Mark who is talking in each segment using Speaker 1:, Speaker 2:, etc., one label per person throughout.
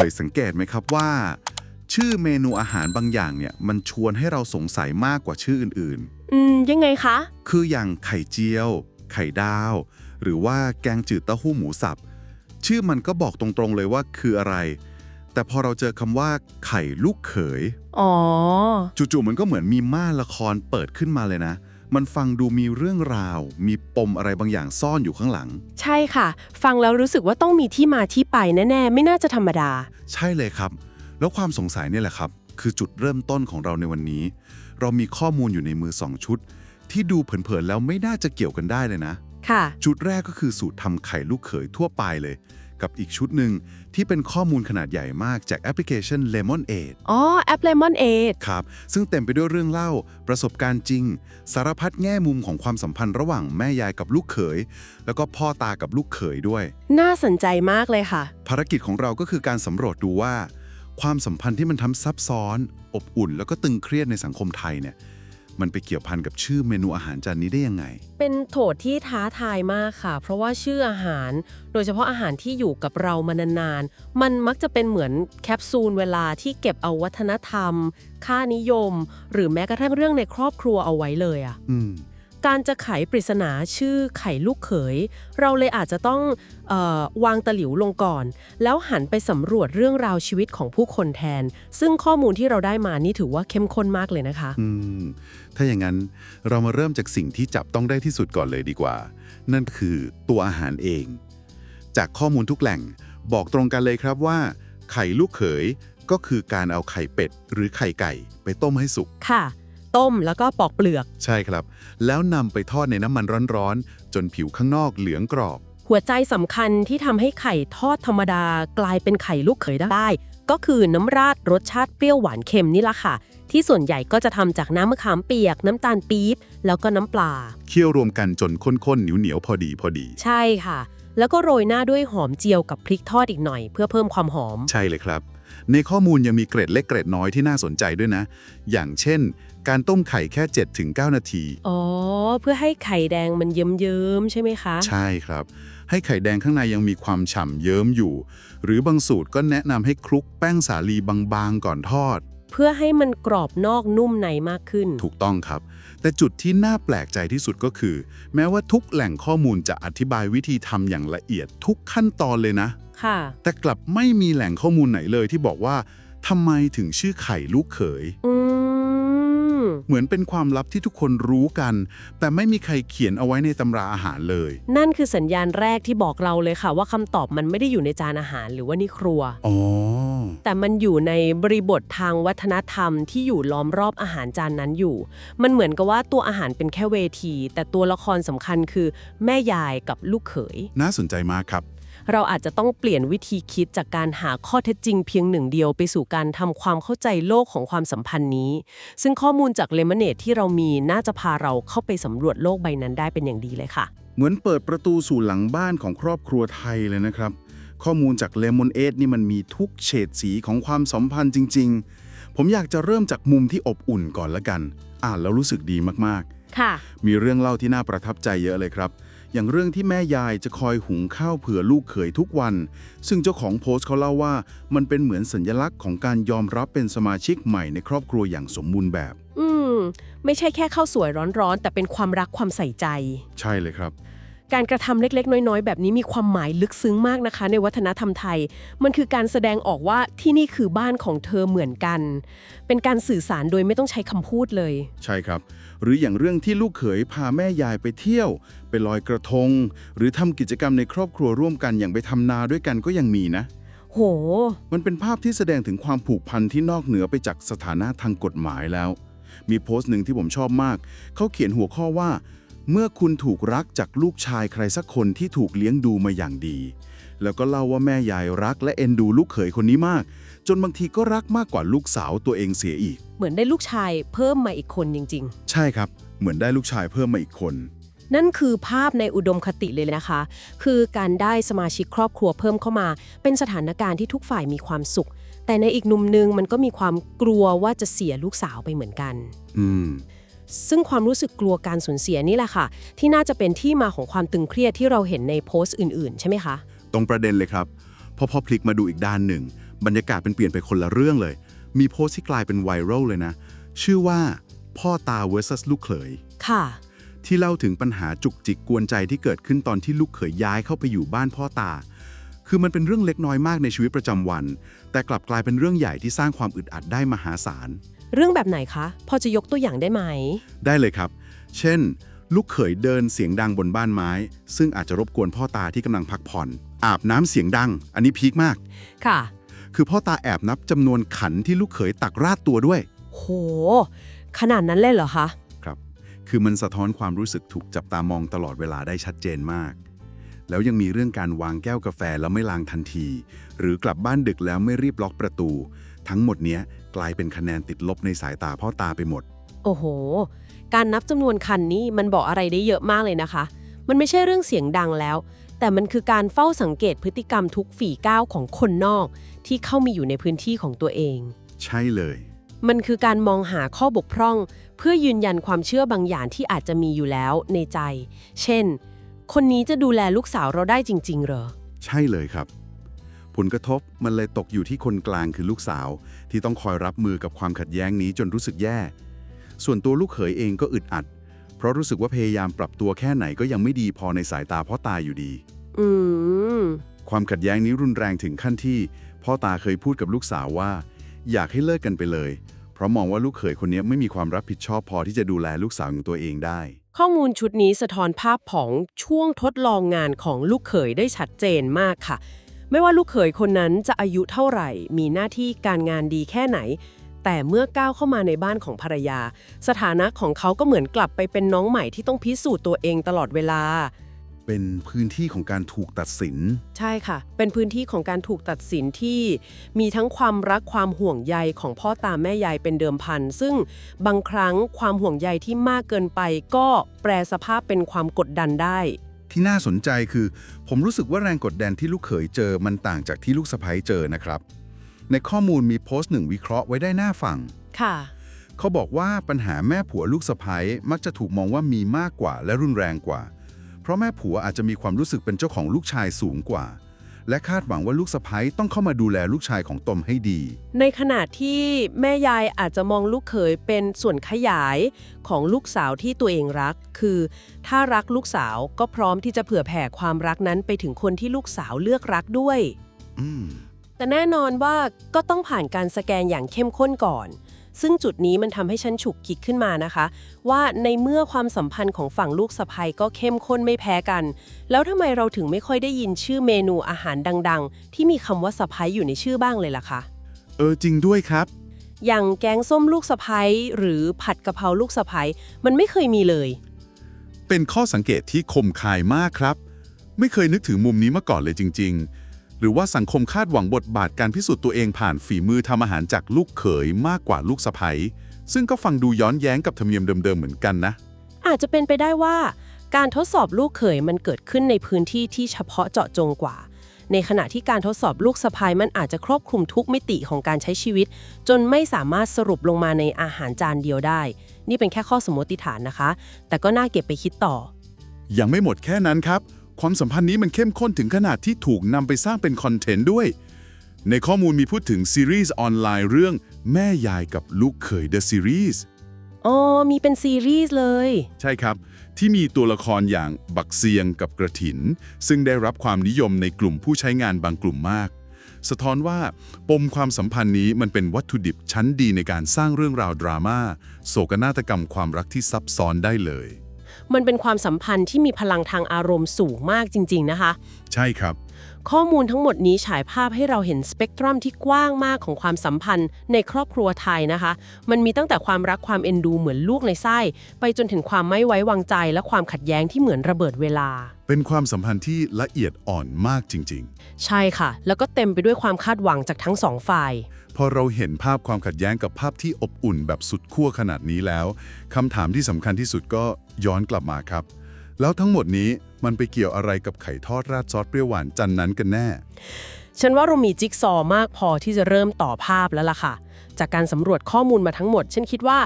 Speaker 1: เคยสังเกตไหมครับว่า ชื่อเมนูอาหารบางอย่างเนี่ย มันชวนให้เราสงสัยมากกว่าชื่ออื่น
Speaker 2: อืม ยังไงคะ
Speaker 1: ๆ คืออย่างไข่เจียว ไข่ดาว หรือว่าแกงจืดเต้าหู้หมูสับ ชื่อมันก็บอกตรงๆเลยว่าคืออะไร แต่พอเราเจอคำว่าไข่ลูกเขย
Speaker 2: อ๋อ
Speaker 1: จู่ๆมันก็เหมือนมีม่านละครเปิดขึ้นมาเลยนะ มันฟังดูมีเรื่องราว มีปมอะไรบางอย่างซ่อนอยู่ข้างหลัง
Speaker 2: ใช่ค่ะ ฟังแล้วรู้สึกว่าต้องมีที่มาที่ไปแน่ๆ ไม่น่าจะธรรมดา
Speaker 1: ใช่เลยครับ แล้วความสงสัยเนี่ยแหละครับ คือจุดเริ่มต้นของเราในวันนี้ เรามีข้อมูลอยู่ในมือสองชุด ที่ดูเผินๆแล้วไม่น่าจะเกี่ยวกันได้เลยนะ
Speaker 2: ค่ะ
Speaker 1: ชุดแรกก็คือสูตรทำไข่ลูกเขยทั่วไปเลย กับอีกชุดหนึ่งที่เป็นข้อมูลขนาดใหญ่มากจากแอปพลิเคชัน Lemon Aid
Speaker 2: อ๋อ แอป Lemon Aid
Speaker 1: ครับ ซึ่งเต็มไปด้วยเรื่องเล่า ประสบการณ์จริง สารพัดแง่มุมของความสัมพันธ์ระหว่างแม่ยายกับลูกเขย แล้วก็พ่อตากับลูกเขยด้วย
Speaker 2: น่าสนใจมากเลยค่ะ
Speaker 1: ภารกิจของเราก็คือการสำรวจดูว่า ความสัมพันธ์ที่มันทำซับซ้อน อบอุ่น แล้วก็ตึงเครียดในสังคมไทยเนี่ย มันไปเกี่ยวพันกับชื่อเมนูอาหารจานนี้ได้ยังไง
Speaker 2: เป็นโถทที่ท้าทายมากค่ะ เพราะว่าชื่ออาหาร โดยเฉพาะอาหารที่อยู่กับเรามานานๆ มันมักจะเป็นเหมือนแคปซูลเวลาที่เก็บเอาวัฒนธรรม ค่านิยม หรือแม้กระทั่งเรื่องในครอบครัวเอาไว้เลยอะ
Speaker 1: อืม
Speaker 2: การจะไขปริศนาชื่อไข่ลูกเขย เราเลยอาจจะต้องเออวางตะหลิวลงก่อน แล้วหันไปสำรวจเรื่องราวชีวิตของผู้คนแทน ซึ่งข้อมูลที่เราได้มานี่ถือว่าเข้มข้นมากเลยนะคะ
Speaker 1: อืมถ้าอย่างนั้นเรามาเริ่มจากสิ่งที่จับต้องได้ที่สุดก่อนเลยดีกว่า นั่นคือตัวอาหารเอง จากข้อมูลทุกแหล่งบอกตรงกันเลยครับว่า ไข่ลูกเขยก็คือการเอาไข่เป็ด หรือไข่ไก่ ไปต้มให้สุก
Speaker 2: ค่ะ ต้มแล้วก็ปอกเปลือก
Speaker 1: ใช่ครับ แล้วนำไปทอดในน้ำมันร้อนๆ จนผิวข้างนอกเหลืองกรอบ
Speaker 2: หัวใจสำคัญที่ทำให้ไข่ทอดธรรมดากลายเป็นไข่ลูกเขยได้ ก็คือน้ำราดรสชาติเปรี้ยวหวานเค็มนี่ละค่ะ ที่ส่วนใหญ่ก็จะทำจากน้ำมะขามเปียก น้ำตาลปี๊บแล้วก็น้ำปลา
Speaker 1: เคี่ยวรวมกันจนข้นๆเหนียวๆพอดีพอดี
Speaker 2: ใช่ค่ะ แล้วก็โรยหน้าด้วยหอมเจียวกับพริกทอดอีกหน่อย เพื่อเพิ่มความหอม
Speaker 1: ใช่เลยครับ ในข้อมูลยังมีเกร็ดเล็กเกร็ดน้อยที่น่าสนใจด้วยนะ อย่างเช่น การต้มไข่แค่ 7-9 นาที
Speaker 2: อ๋อ เพื่อให้ไข่แดงมันเยิ้มๆใช่ไหมคะ
Speaker 1: ใช่ครับ ให้ไข่แดงข้างในยังมีความฉ่ำเยิ้มอยู่ หรือบางสูตรก็แนะนำให้คลุกแป้งสาลีบางๆก่อนทอด
Speaker 2: เพื่อให้มันกรอบนอกนุ่มในมากขึ้น
Speaker 1: ถูกต้องครับ แต่จุดที่น่าแปลกใจที่สุดก็คือ แม้ว่าทุกแหล่งข้อมูลจะอธิบายวิธีทำอย่างละเอียดทุกขั้นตอนเลยนะ
Speaker 2: ค่ะ
Speaker 1: แต่กลับไม่มีแหล่งข้อมูลไหนเลยที่บอกว่าทำไมถึงชื่อไข่ลูกเขย
Speaker 2: อืม
Speaker 1: เหมือนเป็นความลับที่ทุกคนรู้กัน แต่ไม่มีใครเขียนเอาไว้ในตำราอาหารเลย
Speaker 2: นั่นคือสัญญาณแรกที่บอกเราเลยค่ะ ว่าคำตอบมันไม่ได้อยู่ในจานอาหารหรือว่านี่ครัว
Speaker 1: อ๋อ
Speaker 2: แต่มันอยู่ในบริบททางวัฒนธรรมที่อยู่ล้อมรอบอาหารจานนั้นอยู่ มันเหมือนกับว่าตัวอาหารเป็นแค่เวที แต่ตัวละครสำคัญคือแม่ยายกับลูกเขย
Speaker 1: น่าสนใจมากครับ
Speaker 2: เราอาจจะต้องเปลี่ยนวิธีคิดจากการหาข้อเท็จจริงเพียงหนึ่งเดียวไปสู่การทำความเข้าใจโลกของความสัมพันธ์นี้ ซึ่งข้อมูลจากเลมเนตที่เรามีน่าจะพาเราเข้าไปสำรวจโลกใบนั้นได้เป็นอย่างดีเลยค่ะ
Speaker 1: เหมือนเปิดประตูสู่หลังบ้านของครอบครัวไทยเลยนะครับ ข้อมูลจาก Lemon 8นี่มันมีทุกเฉดสีของความสัมพันธ์จริง ๆ ผมอยากจะเริ่มจากมุมที่อบอุ่นก่อนละกัน อ่านแล้วรู้สึกดีมากๆ
Speaker 2: ค่ะ
Speaker 1: มีเรื่องเล่าที่น่าประทับใจเยอะเลยครับ อย่างเรื่องที่แม่ยายจะคอยหุงข้าวเผื่อลูกเขยทุกวัน ซึ่งเจ้าของโพสต์เขาเล่าว่า มันเป็นเหมือนสัญลักษณ์ของการยอมรับเป็นสมาชิกใหม่ในครอบครัวอย่างสมบูรณ์แบบ
Speaker 2: อืม ไม่ใช่แค่ข้าวสวยร้อนๆ แต่เป็นความรักความใส่ใจ
Speaker 1: ใช่เลยครับ
Speaker 2: การกระทำเล็กๆ น้อยๆ แบบนี้มีความหมายลึกซึ้งมากนะคะ ในวัฒนธรรมไทย มันคือการแสดงออกว่าที่นี่คือบ้านของเธอเหมือนกัน เป็นการสื่อสารโดยไม่ต้องใช้คำพูดเลย
Speaker 1: ใช่ครับ หรืออย่างเรื่องที่ลูกเขยพาแม่ยายไปเที่ยว ไปลอยกระทง หรือทำกิจกรรมในครอบครัวร่วมกันอย่างไปทำนาด้วยกันก็ยังมีนะ
Speaker 2: โห
Speaker 1: มันเป็นภาพที่แสดงถึงความผูกพันที่นอกเหนือไปจากสถานะทางกฎหมายแล้ว มีโพสต์หนึ่งที่ผมชอบมาก เขาเขียนหัวข้อว่า เมื่อคุณถูกรักจากลูกชายใครสักคนที่ถูกเลี้ยงดูมาอย่างดี แล้วก็เล่าว่าแม่ยายรักและเอ็นดูลูกเขยคนนี้มาก จนบางทีก็รักมากกว่าลูกสาวตัวเองเสียอีก
Speaker 2: เหมือนได้ลูกชายเพิ่มมาอีกคนจริงๆ
Speaker 1: ใช่ครับ เหมือนได้ลูกชายเพิ่มมาอีกคน
Speaker 2: นั่นคือภาพในอุดมคติเลยนะคะ คือการได้สมาชิกครอบครัวเพิ่มเข้ามา เป็นสถานการณ์ที่ทุกฝ่ายมีความสุข แต่ในอีกมุมหนึงมันก็มีความกลัวว่าจะเสียลูกสาวไปเหมือนกัน
Speaker 1: อืม
Speaker 2: ซึ่งความรู้สึกกลัวการสูญเสียนี่แหละค่ะ ที่น่าจะเป็นที่มาของความตึงเครียดที่เราเห็นในโพสต์อื่นๆ ใช่ไหมคะ
Speaker 1: ตรงประเด็นเลยครับพอพอพลิกมาดูอีกด้านหนึ่ง บรรยากาศเป็นเปลี่ยนไปคนละเรื่องเลย มีโพสต์ที่กลายเป็นไวรัลเลยนะ ชื่อว่าพ่อตา vs ลูกเขย
Speaker 2: ค่ะ
Speaker 1: ที่เล่าถึงปัญหาจุกจิกกวนใจที่เกิดขึ้นตอนที่ลูกเขยย้ายเข้าไปอยู่บ้านพ่อตา คือมันเป็นเรื่องเล็กน้อยมากในชีวิตประจำวัน แต่กลับกลายเป็นเรื่องใหญ่ที่สร้างความอึดอัดได้มหาศาล
Speaker 2: เรื่องแบบไหนคะ พอจะยกตัวอย่างได้ไหม
Speaker 1: ได้เลยครับ เช่น ลูกเขยเดินเสียงดังบนบ้านไม้ ซึ่งอาจจะรบกวนพ่อตาที่กำลังพักผ่อน อาบน้ำเสียงดัง อันนี้พีคมาก
Speaker 2: ค่ะ
Speaker 1: คือพ่อตาแอบนับจำนวนขันที่ลูกเขยตักราดตัวด้วย
Speaker 2: โห ขนาดนั้นเลยเหรอคะ
Speaker 1: ครับ คือมันสะท้อนความรู้สึกถูกจับตามองตลอดเวลาได้ชัดเจนมากแล้วยังมีเรื่องการวางแก้วกาแฟแล้วไม่ล้างทันที หรือกลับบ้านดึกแล้วไม่รีบล็อกประตู ทั้งหมดเนี้ยกลายเป็นคะแนนติดลบในสายตาพ่อตาไปหมด
Speaker 2: โอ้โห การนับจำนวนคันนี่มันบอกอะไรได้เยอะมากเลยนะคะ มันไม่ใช่เรื่องเสียงดังแล้ว แต่มันคือการเฝ้าสังเกตพฤติกรรมทุกฝีก้าวของคนนอก ที่เข้ามาอยู่ในพื้นที่ของตัวเอง
Speaker 1: ใช่เลย
Speaker 2: มันคือการมองหาข้อบกพร่อง เพื่อยืนยันความเชื่อบางอย่างที่อาจจะมีอยู่แล้วในใจ เช่น คนนี้จะดูแลลูกสาวเราได้จริง ๆ เหรอ
Speaker 1: ใช่เลยครับ ผลกระทบมันเลยตกอยู่ที่คนกลางคือลูกสาว ที่ต้องคอยรับมือกับความขัดแย้งนี้จนรู้สึกแย่ ส่วนตัวลูกเขยเองก็อึดอัด เพราะรู้สึกว่าพยายามปรับตัวแค่ไหนก็ยังไม่ดีพอในสายตาพ่อตาอยู่ดี
Speaker 2: อืม
Speaker 1: ความขัดแย้งนี้รุนแรงถึงขั้นที่ พ่อตาเคยพูดกับลูกสาวว่า อยากให้เลิกกันไปเลย เพราะมองว่าลูกเขยคนนี้ไม่มีความรับผิดชอบพอที่จะดูแลลูกสาวของตัวเองได้
Speaker 2: ข้อมูลชุดนี้สะท้อนภาพของช่วงทดลองงานของลูกเขยได้ชัดเจนมากค่ะ ไม่ว่าลูกเขยคนนั้นจะอายุเท่าไหร่ มีหน้าที่การงานดีแค่ไหน แต่เมื่อก้าวเข้ามาในบ้านของภรรยา สถานะของเขาก็เหมือนกลับไปเป็นน้องใหม่ที่ต้องพิสูจน์ตัวเองตลอดเวลา
Speaker 1: เป็นพื้นที่ของการถูกตัดสิน
Speaker 2: ใช่ค่ะ เป็นพื้นที่ของการถูกตัดสินที่มีทั้งความรักความห่วงใยของพ่อตาแม่ยายเป็นเดิมพัน ซึ่งบางครั้งความห่วงใยที่มากเกินไปก็แปรสภาพเป็นความกดดันได้
Speaker 1: ที่น่าสนใจคือ ผมรู้สึกว่าแรงกดดันที่ลูกเขยเจอมันต่างจากที่ลูกสะใภ้เจอนะครับ ในข้อมูลมีโพสต์หนึ่งวิเคราะห์ไว้ได้หน้าฟัง
Speaker 2: ค่ะ
Speaker 1: เขาบอกว่าปัญหาแม่ผัวลูกสะใภ้มักจะถูกมองว่ามีมากกว่าและรุนแรงกว่า เพราะแม่ผัวอาจจะมีความรู้สึกเป็นเจ้าของลูกชายสูงกว่า และคาดหวังว่าลูกสะใภ้ต้องเข้ามาดูแลลูกชายของตนให้ดี
Speaker 2: ในขณะที่แม่ยายอาจจะมองลูกเขยเป็นส่วนขยายของลูกสาวที่ตัวเองรัก คือ ถ้ารักลูกสาวก็พร้อมที่จะเผื่อแผ่ความรักนั้นไปถึงคนที่ลูกสาวเลือกรักด้วย
Speaker 1: อืม
Speaker 2: แต่แน่นอนว่าก็ต้องผ่านการสแกนอย่างเข้มข้นก่อน ซึ่งจุดนี้มันทำให้ฉันฉุกคิดขึ้นมานะคะ ว่าในเมื่อความสัมพันธ์ของฝั่งลูกสะใภ้ก็เข้มข้นไม่แพ้กัน แล้วทำไมเราถึงไม่ค่อยได้ยินชื่อเมนูอาหารดัง ๆ ที่มีคำว่าสะใภ้อยู่ในชื่อบ้างเลยล่ะคะ
Speaker 1: เออจริงด้วยครับ
Speaker 2: อย่างแกงส้มลูกสะใภ้หรือผัดกะเพราลูกสะใภ้มันไม่เคยมีเลย
Speaker 1: เป็นข้อสังเกตที่คมคายมากครับ ไม่เคยนึกถึงมุมนี้มาก่อนเลยจริง ๆ หรือว่าสังคมคาดหวังบทบาทการพิสูจน์ตัวเองผ่านฝีมือทำอาหารจากลูกเขยมากกว่าลูกสะใภ้ซึ่งก็ฟังดูย้อนแย้งกับธรรมเนียมเดิมๆเหมือนกันนะ
Speaker 2: อาจจะเป็นไปได้ว่า การทดสอบลูกเขยมันเกิดขึ้นในพื้นที่ที่เฉพาะเจาะจงกว่า ในขณะที่การทดสอบลูกสะพายมันอาจจะครอบคลุมทุกมิติของการใช้ชีวิต จนไม่สามารถสรุปลงมาในอาหารจานเดียวได้ นี่เป็นแค่ข้อสมมติฐานนะคะ แต่ก็น่าเก็บไปคิดต่อ
Speaker 1: ยังไม่หมดแค่นั้นครับ ความสัมพันธ์นี้มันเข้มข้นถึงขนาดที่ถูกนำไปสร้างเป็นคอนเทนต์ด้วย ในข้อมูลมีพูดถึงซีรีส์ออนไลน์เรื่องแม่ยายกับลูกเขย The Series
Speaker 2: อ๋อ มีเป็นซีรีส์เลย
Speaker 1: ใช่ครับ ที่มีตัวละครอย่างบักเซียงกับกระถิน ซึ่งได้รับความนิยมในกลุ่มผู้ใช้งานบางกลุ่มมาก สะท้อนว่าปมความสัมพันธ์นี้มันเป็นวัตถุดิบชั้นดีในการสร้างเรื่องราวดราม่าโศกนาฏกรรมความรักที่ซับซ้อนได้เลย
Speaker 2: มันเป็นความสัมพันธ์ที่มีพลังทางอารมณ์สูงมากจริง ๆ นะคะ
Speaker 1: ใช่ครับ
Speaker 2: ข้อมูลทั้งหมดนี้ฉายภาพให้เราเห็นสเปกตรัมที่กว้างมากของความสัมพันธ์ในครอบครัวไทยนะคะ มันมีตั้งแต่ความรักความเอ็นดูเหมือนลูกในไส้ ไปจนถึงความไม่ไว้วางใจ และความขัดแย้งที่เหมือนระเบิดเวลา
Speaker 1: เป็นความสัมพันธ์ที่ละเอียดอ่อนมากจริง ๆ
Speaker 2: ใช่ค่ะ แล้วก็เต็มไปด้วยความคาดหวังจากทั้งสองฝ่าย
Speaker 1: พอเราเห็นภาพความขัดแย้งกับภาพที่อบอุ่นแบบสุดขั้วขนาดนี้แล้วคำถามที่สำคัญที่สุดก็ย้อนกลับมาครับ แล้วทั้งหมดนี้มันไปเกี่ยวอะไรกับไข่ทอดราดซอสเปรี้ยวหวานจันนั้นกันแน่
Speaker 2: ฉันว่าเรามีจิ๊กซอว์มากพอที่จะเริ่มต่อภาพแล้วล่ะค่ะ จากการสำรวจข้อมูลมาทั้งหมด ฉันคิดว่า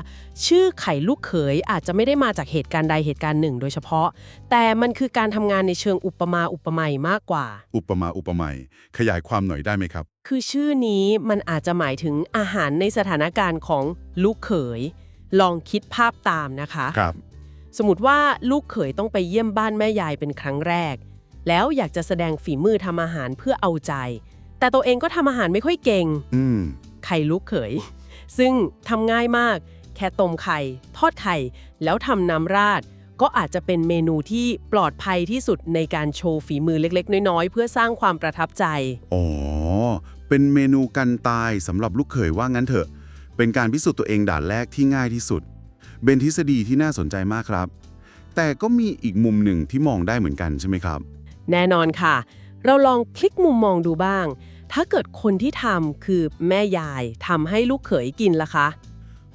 Speaker 2: ชื่อไข่ลูกเขยอาจจะไม่ได้มาจากเหตุการณ์ใดเหตุการณ์หนึ่ง โดยเฉพาะ แต่มันคือการทำงานในเชิงอุปมาอุปไมยมากกว่า
Speaker 1: อุปมาอุปไมยขยายความหน่อยได้ไหมครับ
Speaker 2: คือชื่อนี้มันอาจจะหมายถึงอาหารในสถานการณ์ของลูกเขย ลองคิดภาพตามนะคะ
Speaker 1: ครับ
Speaker 2: สมมติว่าลูกเขยต้องไปเยี่ยมบ้านแม่ยายเป็นครั้งแรก แล้วอยากจะแสดงฝีมือทำอาหารเพื่อเอาใจ แต่ตัวเองก็ทำอาหารไม่ค่อยเก่ง
Speaker 1: อืม
Speaker 2: ไข่ลูกเขย ซึ่งทำง่ายมาก แค่ต้มไข่ ทอดไข่ แล้วทำน้ำราด ก็อาจจะเป็นเมนูที่ปลอดภัยที่สุดในการโชว์ฝีมือเล็กๆ น้อยๆ เพื่อสร้างความประทับใจ
Speaker 1: อ๋อ เป็นเมนูกันตายสำหรับลูกเขยว่างั้นเถอะ เป็นการพิสูจน์ตัวเองด่านแรกที่ง่ายที่สุด เป็นทฤษฎีที่น่าสนใจมากครับ แต่ก็มีอีกมุมหนึ่งที่มองได้เหมือนกันใช่ไหมครับ
Speaker 2: แน่นอนค่ะ เราลองพลิกมุมมองดูบ้าง ถ้าเกิดคนที่ทำคือแม่ยายทำให้ลูกเขยกินล่ะคะ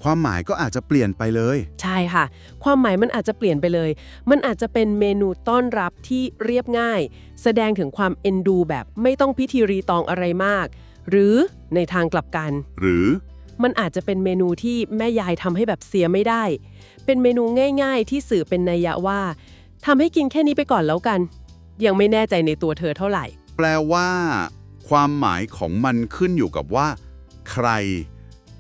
Speaker 1: ความหมายก็อาจจะเปลี่ยนไปเลย
Speaker 2: ใช่ค่ะ ความหมายมันอาจจะเปลี่ยนไปเลย มันอาจจะเป็นเมนูต้อนรับที่เรียบง่าย แสดงถึงความเอ็นดูแบบไม่ต้องพิธีรีตองอะไรมาก หรือในทางกลับกัน
Speaker 1: หรือ
Speaker 2: มันอาจจะเป็นเมนูที่แม่ยายทำให้แบบเสียไม่ได้ เป็นเมนูง่าย ๆ ที่สื่อเป็นนัยยะว่าทำให้กินแค่นี้ไปก่อนแล้วกัน ยังไม่แน่ใจในตัวเธอเท่าไหร่
Speaker 1: แปลว่า ความหมายของมันขึ้นอยู่กับว่า ใคร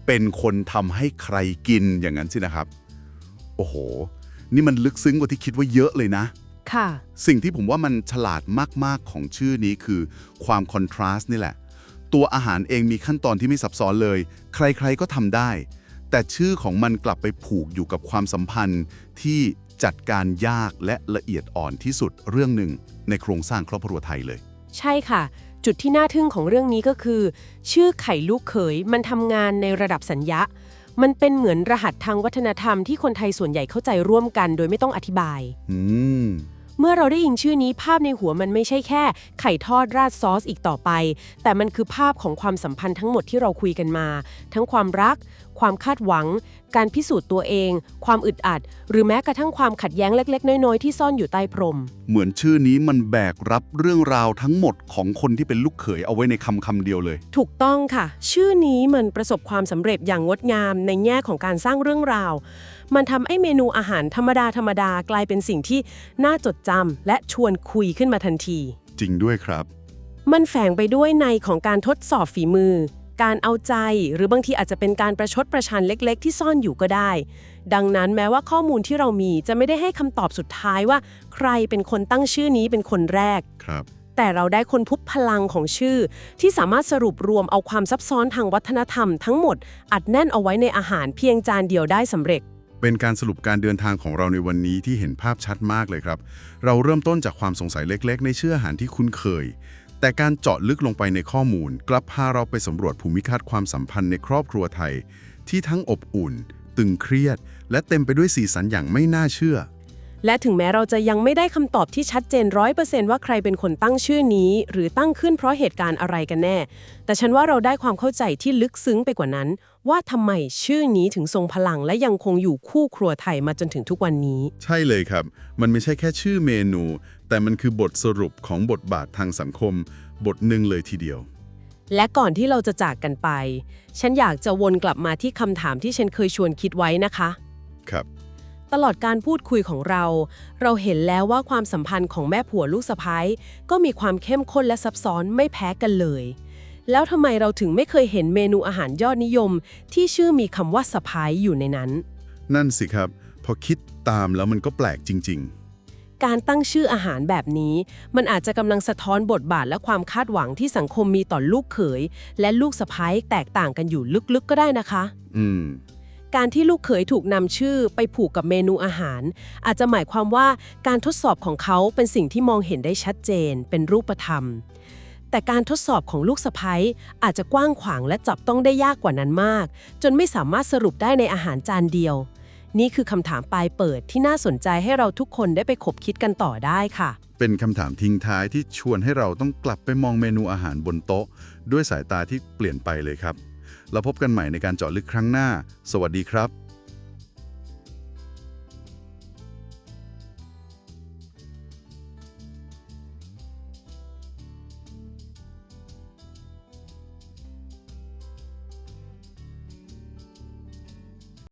Speaker 1: เป็นคนทำให้ใครกินอย่างนั้นสินะครับ โอ้โห นี่มันลึกซึ้งกว่าที่คิดว่าเยอะเลยนะ
Speaker 2: ค่ะ
Speaker 1: สิ่งที่ผมว่ามันฉลาดมากๆของชื่อนี้คือความคอนทราสต์นี่แหละ ตัวอาหารเองมีขั้นตอนที่ไม่ซับซ้อนเลย ใครๆก็ทำได้ แต่ชื่อของมันกลับไปผูกอยู่กับความสัมพันธ์ที่ จัดการยากและละเอียดอ่อนที่สุดเรื่องหนึ่งในโครงสร้างครอบครัวไทยเลย
Speaker 2: ใช่ค่ะ จุดที่น่าทึ่งของเรื่องนี้ก็คือ ชื่อไข่ลูกเขยมันทำงานในระดับสัญญามันเป็นเหมือนรหัสทางวัฒนธรรมที่คนไทยส่วนใหญ่เข้าใจร่วมกัน โดยไม่ต้องอธิบาย
Speaker 1: อืม
Speaker 2: เมื่อเราได้ยินชื่อนี้ภาพในหัวมันไม่ใช่แค่ ไข่ทอดราดซอสอีกต่อไป แต่มันคือภาพของความสัมพันธ์ทั้งหมดที่เราคุยกันมา ทั้งความรัก ความคาดหวัง การพิสูจน์ตัวเอง ความอึดอัด หรือแม้กระทั่งความขัดแย้งเล็ก ๆ น้อยๆที่ซ่อนอยู่ใต้พรม
Speaker 1: เหมือนชื่อนี้มันแบกรับเรื่องราวทั้งหมดของคนที่เป็นลูกเขยเอาไว้ในคำคำเดียวเลย
Speaker 2: ถูกต้องค่ะ ชื่อนี้มันประสบความสำเร็จอย่างงดงามในแง่ของการสร้างเรื่องราว มันทำให้เมนูอาหารธรรมดาธรรมดากลายเป็นสิ่งที่น่าจดจำและชวนคุยขึ้นมาทันที
Speaker 1: จริงด้วยครับ
Speaker 2: มันแฝงไปด้วยในของการทดสอบฝีมือ การเอาใจ หรือบางทีอาจจะเป็นการประชดประชันเล็ก ๆ ที่ซ่อนอยู่ก็ได้ ดังนั้นแม้ว่าข้อมูลที่เรามีจะไม่ได้ให้คำตอบสุดท้ายว่า ใครเป็นคนตั้งชื่อนี้เป็นคนแรก
Speaker 1: ครับ
Speaker 2: แต่เราได้ค้นพบพลังของชื่อ ที่สามารถสรุปรวมเอาความซับซ้อนทางวัฒนธรรมทั้งหมดอัดแน่นเอาไว้ในอาหารเพียงจานเดียวได้สำเร็จ
Speaker 1: เป็นการสรุปการเดินทางของเราในวันนี้ที่เห็นภาพชัดมากเลยครับ เราเริ่มต้นจากความสงสัยเล็ก ๆ ในเชื่ออาหารที่คุ้นเคย แต่การเจาะลึกลงไปในข้อมูล กลับพาเราไปสำรวจภูมิคัศน์ความสัมพันธ์ในครอบครัวไทย ที่ทั้งอบอุ่น ตึงเครียด และเต็มไปด้วยสีสันอย่างไม่น่าเชื่อ
Speaker 2: และถึงแม้เราจะยังไม่ได้คำตอบที่ชัดเจนร้อยเปอร์เซนต์ว่าใครเป็นคนตั้งชื่อนี้ หรือตั้งขึ้นเพราะเหตุการณ์อะไรกันแน่ แต่ฉันว่าเราได้ความเข้าใจที่ลึกซึ้งไปกว่านั้น ว่าทำไมชื่อนี้ถึงทรงพลังและยังคงอยู่คู่ครัวไทยมาจนถึงทุกวันนี้
Speaker 1: ใช่เลยครับ มันไม่ใช่แค่ชื่อเมนู แต่มันคือบทสรุปของบทบาททางสังคม บทหนึ่งเลยทีเดียว
Speaker 2: และก่อนที่เราจะจากกันไป ฉันอยากจะวนกลับมาที่คำถามที่ฉันเคยชวนคิดไว้นะคะ
Speaker 1: ครับ
Speaker 2: ตลอดการพูดคุยของเรา เราเห็นแล้วว่าความสัมพันธ์ของแม่ผัวลูกสะพ้ายก็มีความเข้มข้นและซับซ้อนไม่แพ้กันเลย แล้วทำไมเราถึงไม่เคยเห็นเมนูอาหารยอดนิยม ที่ชื่อมีคำว่าสะพ้ายอยู่ในนั้น
Speaker 1: นั่นสิครับ พอคิดตามแล้วมันก็แปลกจริง
Speaker 2: การตั้งชื่ออาหารแบบนี้ มันอาจจะกำลังสะท้อนบทบาทและความคาดหวังที่สังคมมีต่อลูกเขย และลูกสะพ้ายแตกต่างกันอยู่ลึกๆก็ได้นะคะ
Speaker 1: ๆอืม
Speaker 2: การที่ลูกเขยถูกนำชื่อไปผูกกับเมนูอาหาร อาจจะหมายความว่าการทดสอบของเขาเป็นสิ่งที่มองเห็นได้ชัดเจน เป็นรูปธรรม แต่การทดสอบของลูกสะพ้ยอาจจะกว้างขวางและจับต้องได้ยากกว่านั้นมาก จนไม่สามารถสรุปได้ในอาหารจานเดียว นี่คือคำถามปลายเปิดที่น่าสนใจให้เราทุกคนได้ไปขบคิดกันต่อได้ค่ะ
Speaker 1: เป็นคำถามทิ้งท้ายที่ชวนให้เราต้องกลับไปมองเมนูอาหารบนโต๊ะ ด้วยสายตาที่เปลี่ยนไปเลยครับ เราพบกันใหม่ในการเจาะลึกครั้งหน้า สวัสดีครับ